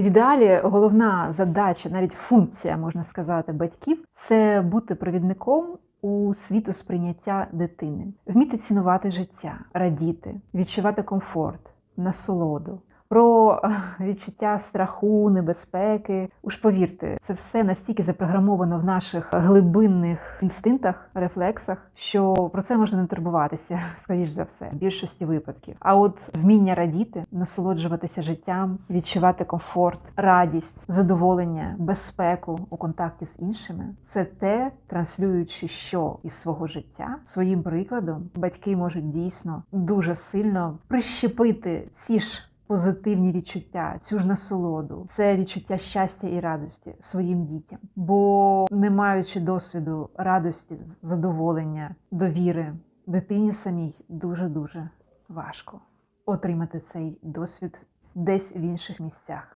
В ідеалі головна задача, навіть функція, можна сказати, батьків це бути провідником у світу сприйняття дитини, вміти цінувати життя, радіти, відчувати комфорт, насолоду. Про е, відчуття страху, небезпеки. Уж повірте, це все настільки запрограмовано в наших глибинних інстинктах, рефлексах, що про це можна не турбуватися, скоріш за все, в більшості випадків. А от вміння радіти, насолоджуватися життям, відчувати комфорт, радість, задоволення, безпеку у контакті з іншими це те, транслюючи що із свого життя, своїм прикладом, батьки можуть дійсно дуже сильно прищепити ці ж позитивні відчуття, цю ж насолоду, це відчуття щастя і радості своїм дітям. Бо не маючи досвіду радості, задоволення, довіри, дитині самій дуже дуже важко отримати цей досвід десь в інших місцях.